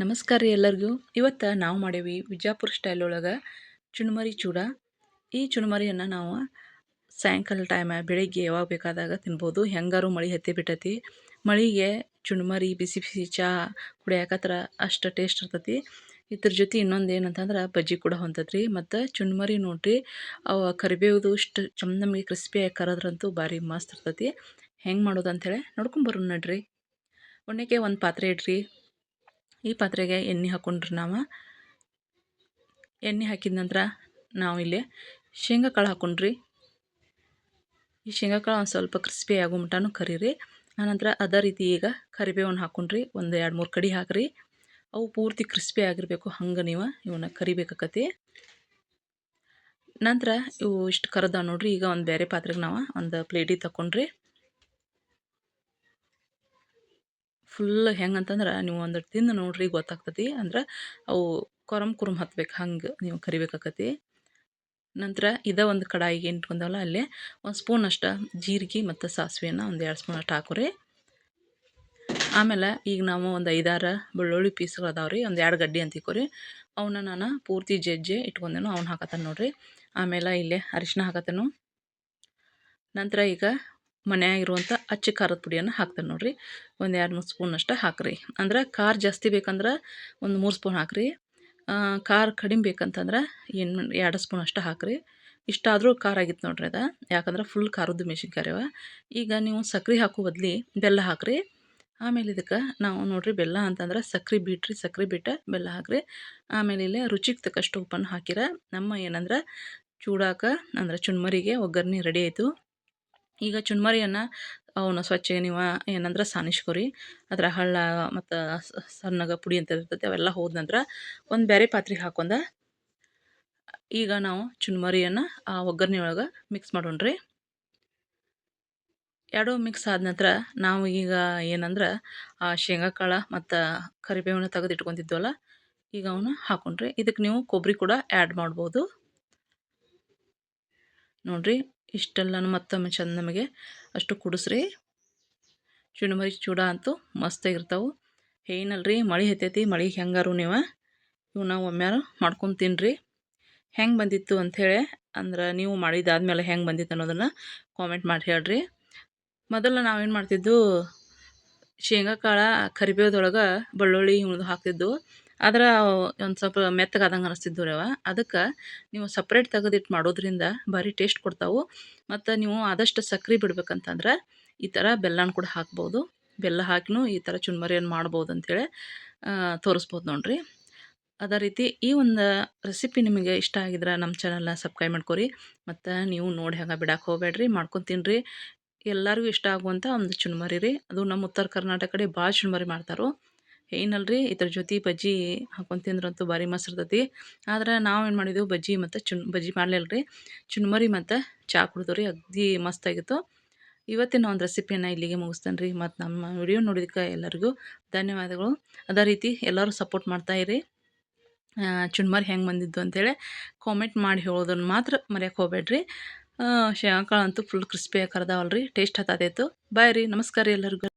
ನಮಸ್ಕಾರ ರೀ ಎಲ್ಲರಿಗೂ. ಇವತ್ತು ನಾವು ಮಾಡೇವಿ ವಿಜಾಪುರ ಸ್ಟೈಲ್ ಒಳಗೆ ಚುಣ್ಮರಿ ಚೂಡ. ಈ ಚುಣ್ಮರಿಯನ್ನು ನಾವು ಸಾಯಂಕಾಲ ಟೈಮ ಬೆಳಿಗ್ಗೆ ಯಾವಾಗ ಬೇಕಾದಾಗ ತಿನ್ಬೋದು. ಹೆಂಗಾರು ಮಳೆ ಹತ್ತಿ ಬಿಟ್ಟತಿ. ಮಳಿಗೆ ಚುಣ್ಮರಿ, ಬಿಸಿ ಬಿಸಿ ಚಹಾ ಕುಡಿಯಾಕತ್ರ ಅಷ್ಟು ಟೇಸ್ಟ್ ಇರ್ತೈತಿ. ಇದ್ರ ಜೊತೆ ಇನ್ನೊಂದು ಏನಂತಂದ್ರೆ ಬಜ್ಜಿ ಕೂಡ ಹೊಂತತ್ರಿ. ಮತ್ತು ಚುಣ್ಮರಿ ನೋಡ್ರಿ, ಅವು ಕರಿಬೇವುದು ಇಷ್ಟು ಚಂದ ನಮಗೆ ಕ್ರಿಸ್ಪಿಯಾಗಿ ಕರದ್ರಂತೂ ಭಾರಿ ಮಸ್ತ್ ಇರ್ತೈತಿ. ಹೆಂಗೆ ಮಾಡೋದು ಅಂಥೇಳಿ ನಡ್ರಿ. ಒಣಕ್ಕೆ ಒಂದು ಪಾತ್ರೆ ಇಡ್ರಿ. ಈ ಪಾತ್ರೆಗೆ ಎಣ್ಣೆ ಹಾಕ್ಕೊಂಡ್ರಿ ನಾವು. ಎಣ್ಣೆ ಹಾಕಿದ ನಂತರ ನಾವು ಇಲ್ಲಿ ಶೇಂಗಾ ಕಾಳು ಹಾಕ್ಕೊಂಡ್ರಿ ಈ ಶೇಂಗಾ ಕಾಳು ಒಂದು ಸ್ವಲ್ಪ ಕ್ರಿಸ್ಪಿ ಆಗೋ ಮಟನೂ ಕರೀರಿ. ಆನಂತರ ಅದೇ ರೀತಿ ಈಗ ಕರಿಬೇವನ್ನು ಹಾಕ್ಕೊಂಡ್ರಿ ಒಂದು ಎರಡು ಮೂರು ಕಡಿ ಹಾಕ್ರಿ. ಅವು ಪೂರ್ತಿ ಕ್ರಿಸ್ಪಿ ಆಗಿರಬೇಕು. ಹಂಗೆ ನೀವು ಇವನ್ನ ಕರಿಬೇಕಾಕತಿ. ನಂತರ ಇವು ಇಷ್ಟು ಕರೆದ ನೋಡ್ರಿ. ಈಗ ಒಂದು ಬೇರೆ ಪಾತ್ರೆಗೆ ನಾವು ಒಂದು ಪ್ಲೇಟಿಗೆ ತಗೊಂಡ್ರಿ ಫುಲ್ ಹೆಂಗಂತಂದ್ರೆ ನೀವು ಒಂದು ತಿಂದು ನೋಡ್ರಿ ಗೊತ್ತಾಗ್ತತಿ. ಅಂದ್ರೆ ಅವು ಕೊರಮ್ ಕುರುಮ್ ಹತ್ಬೇಕು ಹಂಗೆ ನೀವು ಕರಿಬೇಕಾಕತಿ. ನಂತರ ಇದೇ ಒಂದು ಕಡಾಯಿಗೆ ಇಟ್ಕೊಂಡವಲ್ಲ ಅಲ್ಲಿ ಒಂದು ಸ್ಪೂನ್ ಅಷ್ಟು ಜೀರಿಗೆ ಮತ್ತು ಸಾಸಿವೆನ ಒಂದು ಎರಡು ಸ್ಪೂನ್ ಅಷ್ಟು ಹಾಕೋರಿ. ಆಮೇಲೆ ಈಗ ನಾವು ಒಂದು ಐದಾರು ಬೆಳ್ಳುಳ್ಳಿ ಪೀಸ್ಗಳು ಅದಾವೆ ರೀ ಒಂದು ಎರಡು ಗಡ್ಡಿ ಅಂತ ಇಕ್ಕೋರಿ ಅವನ್ನ ನಾನು ಪೂರ್ತಿ ಜಜ್ಜೆ ಇಟ್ಕೊಂಡೇನು, ಅವ್ನ ಹಾಕತ್ತಾನೆ ನೋಡಿರಿ. ಆಮೇಲೆ ಇಲ್ಲೇ ಅರಿಶಿನ ಹಾಕತ್ತೇನು. ನಂತರ ಈಗ ಮನೆಯಾಗಿರುವಂಥ ಅಚ್ಚಿ ಖಾರದ ಪುಡಿಯನ್ನು ಹಾಕ್ತೇನೆ ನೋಡಿರಿ. ಒಂದು ಎರಡು ಮೂರು ಸ್ಪೂನ್ ಅಷ್ಟು ಹಾಕಿರಿ. ಅಂದ್ರೆ ಖಾರ ಜಾಸ್ತಿ ಬೇಕಂದ್ರೆ ಒಂದು ಮೂರು ಸ್ಪೂನ್ ಹಾಕಿರಿ. ಖಾರ ಕಡಿಮೆ ಬೇಕಂತಂದ್ರೆ ಏನು ಎರಡು ಸ್ಪೂನ್ ಅಷ್ಟು ಹಾಕಿರಿ. ಇಷ್ಟಾದರೂ ಖಾರ ಆಗಿತ್ತು ನೋಡ್ರಿ ಅದು. ಯಾಕಂದ್ರೆ ಫುಲ್ ಖಾರದ್ದು ಮೆಣಸಿನ್ಕಾಯಿ ಅವ. ಈಗ ನೀವು ಸಕ್ರೆ ಹಾಕೋ ಬದ್ಲಿ ಬೆಲ್ಲ ಹಾಕಿರಿ. ಆಮೇಲೆ ಇದಕ್ಕೆ ನಾವು ನೋಡಿರಿ ಬೆಲ್ಲ ಅಂತಂದ್ರೆ ಸಕ್ರೆ ಬಿಟ್ರಿ ಸಕ್ರೆ ಬಿಟ್ಟು ಬೆಲ್ಲ ಹಾಕ್ರಿ. ಆಮೇಲೆ ಇಲ್ಲೇ ರುಚಿಗೆ ತಕ್ಕಷ್ಟು ಉಪ್ಪನ್ನು ಹಾಕಿರ. ನಮ್ಮ ಏನಂದ್ರೆ ಚೂಡಾಕ ಅಂದ್ರೆ ಚುಣ್ಮರಿಗೆ ಒಗ್ಗರಣೆ ರೆಡಿ ಆಯಿತು. ಈಗ ಚುನ್ಮರಿಯನ್ನು ಅವನ್ನ ಸ್ವಚ್ಛ ನೀವು ಏನಂದ್ರೆ ಸಾನಿಸ್ಕೊರಿ. ಅದರ ಹಳ್ಳ ಮತ್ತು ಸಣ್ಣಗೆ ಪುಡಿ ಅಂತ ಇರ್ತೈತಿ, ಅವೆಲ್ಲ ಹೋದ ನಂತರ ಒಂದು ಬೇರೆ ಪಾತ್ರೆಗೆ ಹಾಕೊಂಡ, ಈಗ ನಾವು ಚುನ್ಮರಿಯನ್ನು ಆ ಒಗ್ಗರಣೆ ಒಳಗೆ ಮಿಕ್ಸ್ ಮಾಡೋಣ್ರಿ. ಎರಡು ಮಿಕ್ಸ್ ಆದ ನಂತರ ನಾವು ಈಗ ಏನಂದ್ರೆ, ಆ ಶೇಂಗಾ ಕಾಳು ಮತ್ತು ಕರಿಬೇವನ್ನ ತೆಗೆದು ಇಟ್ಕೊತಿದ್ವಲ್ಲ ಈಗ ಅವನ್ನ ಹಾಕೊಂಡ್ರಿ. ಇದಕ್ಕೆ ನೀವು ಕೊಬ್ಬರಿ ಕೂಡ ಆ್ಯಡ್ ಮಾಡ್ಬೋದು. ನೋಡಿರಿ. ಇಷ್ಟೆಲ್ಲನೂ ಮತ್ತೊಮ್ಮೆ ಚಂದ ನಮಗೆ ಅಷ್ಟು ಕುಡಿಸ್ರಿ. ಚುಣಮರಿ ಚೂಡ ಅಂತೂ ಮಸ್ತಾಗಿರ್ತಾವೆ ಏನಲ್ರಿ ಮಳೆ ಹತ್ತೈತಿ ಮಳೆಗೆ ಹೆಂಗಾರು ನೀವು? ಇವನ್ನ ಒಮ್ಮೆಯಾರು ಮಾಡ್ಕೊಂಡು ತಿನ್ರಿ. ಹೆಂಗೆ ಬಂದಿತ್ತು ಅಂಥೇಳಿ ಅಂದ್ರೆ ನೀವು ಮಾಡಿದಾದ್ಮೇಲೆ ಹೆಂಗೆ ಬಂದಿತ್ತು ಅನ್ನೋದನ್ನು ಕಾಮೆಂಟ್ ಮಾಡಿ ಹೇಳ್ರಿ. ಮೊದಲು ನಾವೇನು ಮಾಡ್ತಿದ್ದು ಶೇಂಗಾ ಕಾಳು ಕರಿಬೇವ್ದೊಳಗೆ ಬೆಳ್ಳುಳ್ಳಿ ಇವ್ದು ಹಾಕ್ತಿದ್ದು ಆದ್ರೆ ಒಂದು ಸ್ವಲ್ಪ ಮೆತ್ತಗಾದಂಗೆ ಅನಿಸ್ತಿದ್ದು ರೀ ಅವ. ಅದಕ್ಕೆ ನೀವು ಸಪ್ರೇಟ್ ತೆಗೆದಿಟ್ಟು ಮಾಡೋದ್ರಿಂದ ಭಾರಿ ಟೇಸ್ಟ್ ಕೊಡ್ತಾವೆ. ಮತ್ತು ನೀವು ಆದಷ್ಟು ಸಕ್ರೆ ಬಿಡ್ಬೇಕಂತಂದ್ರೆ ಈ ಥರ ಬೆಲ್ಲನ ಕೂಡ ಹಾಕ್ಬೋದು. ಬೆಲ್ಲ ಹಾಕಿನೂ ಈ ಥರ ಚುನ್ಮರಿಯನ್ನು ಮಾಡ್ಬೋದು ಅಂತೇಳಿ ತೋರಿಸ್ಬೋದು ನೋಡ್ರಿ. ಅದೇ ರೀತಿ ಈ ಒಂದು ರೆಸಿಪಿ ನಿಮಗೆ ಇಷ್ಟ ಆಗಿದ್ರೆ ನಮ್ಮ ಚಾನಲ್ನ ಸಬ್ಸ್ಕ್ರೈಬ್ ಮಾಡ್ಕೊರಿ. ಮತ್ತು ನೀವು ನೋಡಿ ಹಂಗೆ ಬಿಡಕ್ಕೆ ಹೋಗ್ಬೇಡ್ರಿ, ಮಾಡ್ಕೊಂಡು ತಿನ್ನಿರಿ ಎಲ್ಲರಿಗೂ ಇಷ್ಟ ಆಗುವಂಥ ಒಂದು ಚುನ್ಮರಿ ರೀ. ಅದು ನಮ್ಮ ಉತ್ತರ ಕರ್ನಾಟಕ ಕಡೆ ಭಾಳ ಚುನ್ಮರಿ ಮಾಡ್ತಾರೋ ಏನಲ್ರಿ? ಇದ್ರ ಜೊತೆ ಬಜ್ಜಿ ಹಾಕೊಂಡು ತಿಂದ್ರಂತೂ ಭಾರಿ ಮಸ್ತ್ ಇರ್ತೈತಿ. ಆದ್ರೆ ನಾವು ಏನು ಮಾಡಿದೆವು? ಬಜ್ಜಿ ಮತ್ತು ಚುನ್, ಬಜ್ಜಿ ಮಾಡಲಿಲ್ಲ ರೀ ಚುನ್ಮರಿ ಮತ್ತು ಚಹಾ ಕುಡಿದು ರೀ ಅಗ್ದಿ ಮಸ್ತಾಗಿತ್ತು ಇವತ್ತಿನ ಒಂದು ರೆಸಿಪಿಯನ್ನು ಇಲ್ಲಿಗೆ ಮುಗಿಸ್ತೇನೆ ರೀ ಮತ್ತು ನಮ್ಮ ವಿಡಿಯೋ ನೋಡಿದಕ್ಕೆ ಎಲ್ಲರಿಗೂ ಧನ್ಯವಾದಗಳು. ಅದೇ ರೀತಿ ಎಲ್ಲರೂ ಸಪೋರ್ಟ್ ಮಾಡ್ತಾಯಿರಿ ಚುನ್ಮರಿ ಹೆಂಗೆ ಬಂದಿದ್ದು ಅಂತೇಳಿ ಕಾಮೆಂಟ್ ಮಾಡಿ ಹೇಳೋದನ್ನು ಮಾತ್ರ ಮರ್ಯಕ್ಕೆ ಹೋಗ್ಬೇಡ್ರಿ. ಶೇಂಗಾಕಾಳು ಫುಲ್ ಕ್ರಿಸ್ಪಿಯಾಗಿ ರೀ ಟೇಸ್ಟ್ ಹತ್ತಾತೈತು. ಬಾಯ್ ರೀ. ನಮಸ್ಕಾರ ಎಲ್ಲರಿಗೂ.